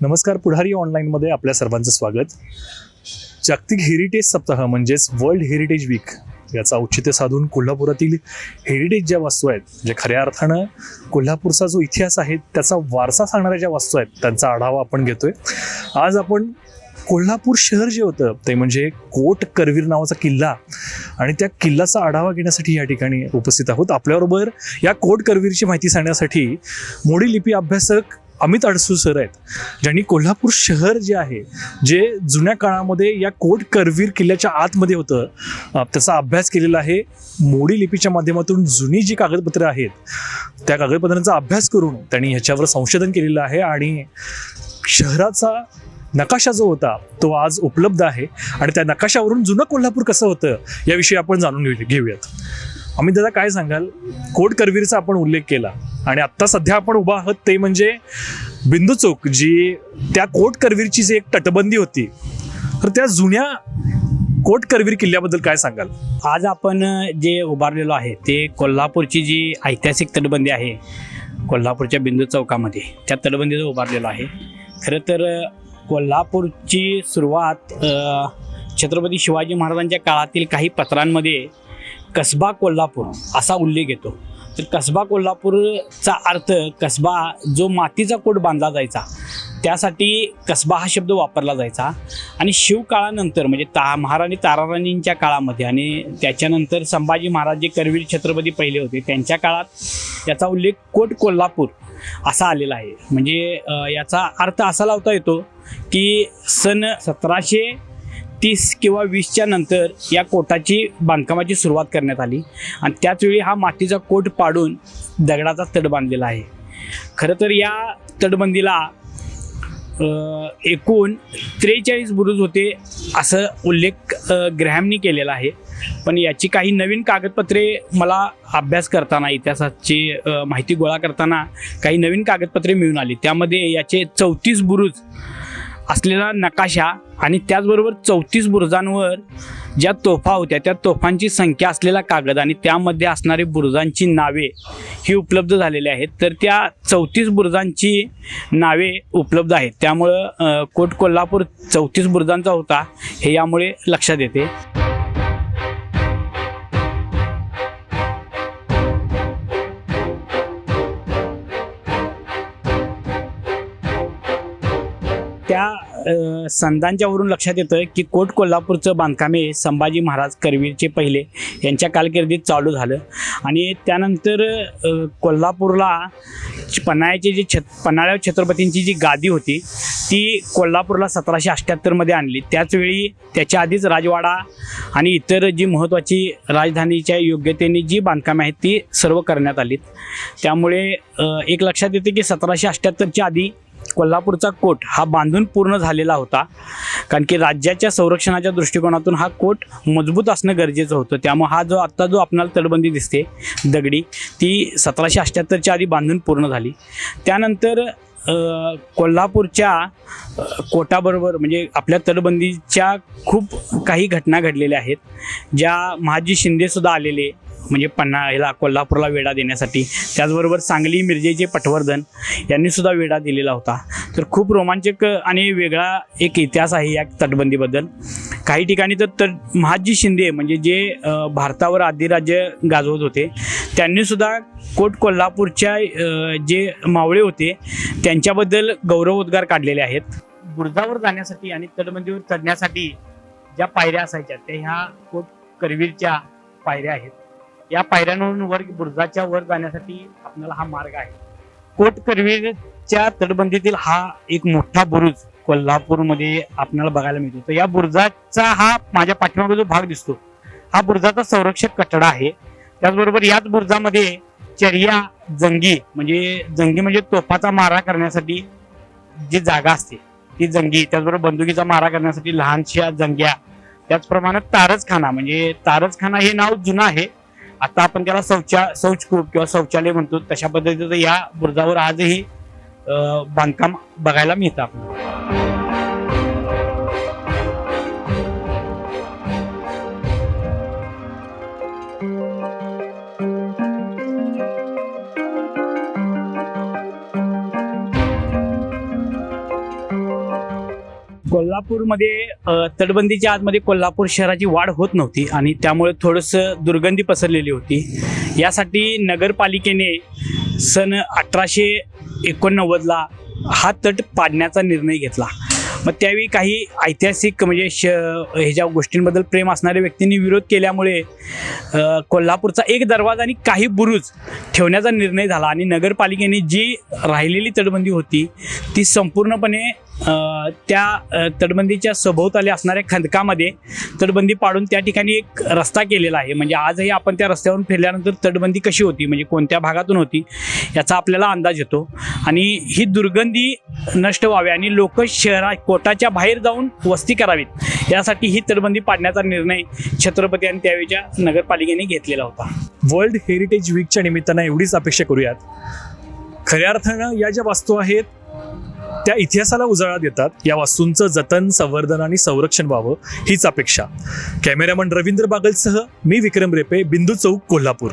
नमस्कार पुढारी ऑनलाईनमध्ये आपल्या सर्वांचं स्वागत. जागतिक हेरिटेज सप्ताह म्हणजेच वर्ल्ड हेरिटेज वीक याचा औचित्य साधून कोल्हापुरातील हेरिटेज ज्या वस्तू आहेत जे खऱ्या अर्थानं कोल्हापूरचा जो इतिहास आहे त्याचा वारसा सांगणाऱ्या ज्या वस्तू आहेत त्यांचा आढावा आपण घेतोय. आज आपण कोल्हापूर शहर जे होतं ते म्हणजे कोट करवीर नावाचा किल्ला आणि त्या किल्ल्याचा आढावा घेण्यासाठी या ठिकाणी उपस्थित आहोत. आपल्याबरोबर या कोट करवीरची माहिती सांगण्यासाठी मोडी लिपी अभ्यासक अमित अडसू सर आहेत ज्यांनी कोल्हापूर शहर जे आहे जे जुन्या काळामध्ये या कोट करवीर किल्ल्याच्या आतमध्ये होतं त्याचा अभ्यास केलेला आहे. मोडी लिपीच्या माध्यमातून जुनी जी कागदपत्रं आहेत त्या कागदपत्रांचा अभ्यास करून त्यांनी ह्याच्यावर संशोधन केलेलं आहे आणि शहराचा नकाशा जो होता तो आज उपलब्ध आहे. आणि त्या नकाशावरून जुनं कोल्हापूर कसं होतं याविषयी आपण जाणून घेऊ घेऊयात. अमित दादा काय सांगाल? कोट करवीरचा आपण उल्लेख केला आणि आत्ता सध्या आपण उभा आहोत ते म्हणजे बिंदू चौक जी त्या कोट करवीरची जी एक तटबंदी होती तर त्या जुन्या कोट करवीर किल्ल्याबद्दल काय सांगाल? आज आपण जे उभारलेलो आहे ते कोल्हापूरची जी ऐतिहासिक तटबंदी आहे कोल्हापूरच्या बिंदू चौकामध्ये त्या तटबंदीचं उभारलेलो आहे. खरं तर कोल्हापूरची सुरुवात छत्रपती शिवाजी महाराजांच्या काळातील काही पत्रांमध्ये कसबा कोल्हापूर असा उल्लेख येतो. तर कसबा कोल्हापूरचा अर्थ कसबा जो मातीचा कोट बांधला जायचा त्यासाठी कसबा हा शब्द वापरला जायचा. आणि शिवकाळानंतर म्हणजे ता महाराणी ताराराणींच्या काळामध्ये आणि त्याच्यानंतर संभाजी महाराज जे करवीर छत्रपती पहिले होते त्यांच्या काळात याचा उल्लेख कोट कोल्हापूर असा आलेला आहे. म्हणजे याचा अर्थ असा लावता येतो की सन सतराशे तीस किंवा वीसच्या नंतर या कोटाची बांधकामाची सुरुवात करण्यात आली. आणि त्याचवेळी हा मातीचा कोट पाडून दगडाचा तट बांधलेला आहे. खरं तर या तटबंदीला एकूण त्रेचाळीस बुरुज होते असं उल्लेख अ, ग्रॅमनी केलेला आहे. पण याची काही नवीन कागदपत्रे मला अभ्यास करताना इतिहासाची माहिती गोळा करताना काही नवीन कागदपत्रे मिळून आली. त्यामध्ये याचे चौतीस बुरुज असलेला नकाशा आणि त्याचबरोबर चौतीस बुरुजांवर ज्या तोफा होत्या त्या तोफांची संख्या असलेला कागद आणि त्यामध्ये असणारी बुरुजांची नावे ही उपलब्ध झालेली आहेत. तर त्या चौतीस बुरुजांची नावे उपलब्ध आहेत. त्यामुळं कोट कोल्हापूर चौतीस बुरुजांचा होता हे यामुळे लक्षात येते. त्या अ, संदांच्यावरून लक्षात येतं की कोट कोल्हापूरचं बांधकाम हे संभाजी महाराज करवीरचे पहिले यांच्या कारकिर्दीत चालू झालं. आणि त्यानंतर कोल्हापूरला पन्हाळ्याची जी छत पन्हाळ्या छत्रपतींची जी गादी होती ती कोल्हापूरला सतराशे अठ्ठ्याहत्तरमध्ये आणली. त्याचवेळी त्याच्या आधीच राजवाडा आणि इतर जी महत्त्वाची राजधानीच्या योग्यतेने जी बांधकामे आहेत ती सर्व करण्यात आलीत. त्यामुळे एक लक्षात येते की सतराशे अठ्ठ्याहत्तरच्या आधी कोल्हापूरचा कोट हा बांधून पूर्ण झालेला होता. कारण की राज्याच्या संरक्षणाच्या दृष्टिकोनातून हा कोट मजबूत असणं गरजेचं होतं. त्यामुळे हा जो आत्ता जो आपणाला तटबंदी दिसते दगडी ती सतराशे अठ्ठ्याहत्तरच्या आधी बांधून पूर्ण झाली. त्यानंतर कोल्हापूरच्या कोटाबरोबर म्हणजे आपल्या तटबंदीच्या खूप काही घटना घडलेल्या आहेत. ज्या महाजी शिंदेसुद्धा आलेले म्हणजे पन्हा ह्याला कोल्हापूरला वेढा देण्यासाठी. त्याचबरोबर सांगली मिरजेचे पटवर्धन यांनी सुद्धा वेढा दिलेला होता. तर खूप रोमांचक आणि वेगळा एक इतिहास आहे या तटबंदीबद्दल. काही ठिकाणी तर तट महाजी शिंदे म्हणजे जे भारतावर आदिराज्य गाजवत होते त्यांनी सुद्धा कोट कोल्हापूरच्या जे मावळे होते त्यांच्याबद्दल गौरवोद्गार काढलेले आहेत. बुरुजावर जाण्यासाठी आणि तटबंदीवर चढण्यासाठी ज्या पायऱ्या असायच्या त्या ह्या कोट करवीरच्या पायऱ्या आहेत. या पायऱ्यांवरून वर बुरुजाच्या वर जाण्यासाठी आपल्याला हा मार्ग आहे. कोट करवीरच्या तटबंदीतील हा एक मोठा बुरुज कोल्हापूरमध्ये आपल्याला बघायला मिळतो. तर या बुरुजाचा हा माझ्या पाठीमागे जो भाग दिसतो हा बुरुजाचा संरक्षक कठडा आहे. त्याचबरोबर याच बुरुजामध्ये चर्या जंगी म्हणजे जंगी म्हणजे तोफाचा मारा करण्यासाठी जी जागा असते ती जंगी त्याचबरोबर बंदुकीचा मारा करण्यासाठी लहानशा जंग्या त्याचप्रमाणे तारजखाना म्हणजे तारजखाना हे नाव जुनं आहे. आता आपण त्याला शौचा शौचकूप किंवा शौचालय म्हणतो तशा पद्धतीचं या बुरुजावर आजही बांधकाम बघायला मिळतं आपल्याला. कोल्हापूरमध्ये तटबंदीच्या आतमध्ये कोल्हापूर शहराची वाढ होत नव्हती आणि त्यामुळे थोडंसं दुर्गंधी पसरलेली होती. यासाठी नगरपालिकेने सन अठराशे एकोणनव्वदला हा तट पाडण्याचा निर्णय घेतला. मग त्यावेळी काही ऐतिहासिक म्हणजे श ह्याच्या गोष्टींबद्दल प्रेम असणाऱ्या व्यक्तींनी विरोध केल्यामुळे कोल्हापूरचा एक दरवाजा आणि काही बुरुज ठेवण्याचा निर्णय झाला आणि नगरपालिकेने जी राहिलेली तटबंदी होती ती संपूर्णपणे त्या तटबंदीच्या सभोवताली असणाऱ्या खंदकामध्ये तटबंदी पाडून त्या ठिकाणी एक रस्ता केलेला आहे. म्हणजे आजही आपण त्या रस्त्यावरून फिरल्यानंतर तटबंदी कशी होती? म्हणजे कोणत्या भागातून होती? याचा आपल्याला अंदाज येतो. आणि ही दुर्गंधी नष्ट व्हावी आणि लोक शहरा कोटाच्या बाहेर जाऊन वस्ती करावीत यासाठी ही तटबंदी पाडण्याचा निर्णय छत्रपती आणि त्यावेळच्या नगरपालिकेने घेतलेला होता. वर्ल्ड हेरिटेज वीकच्या निमित्तानं एवढीच अपेक्षा करूयात. खऱ्या अर्थानं या ज्या वास्तू आहेत त्या इतिहासाला उजाळा देतात. या वास्तूंचं जतन संवर्धन आणि संरक्षण व्हावं हीच अपेक्षा. कॅमेरामन रवींद्र बागलसह मी विक्रम रेपे बिंदू चौक कोल्हापूर.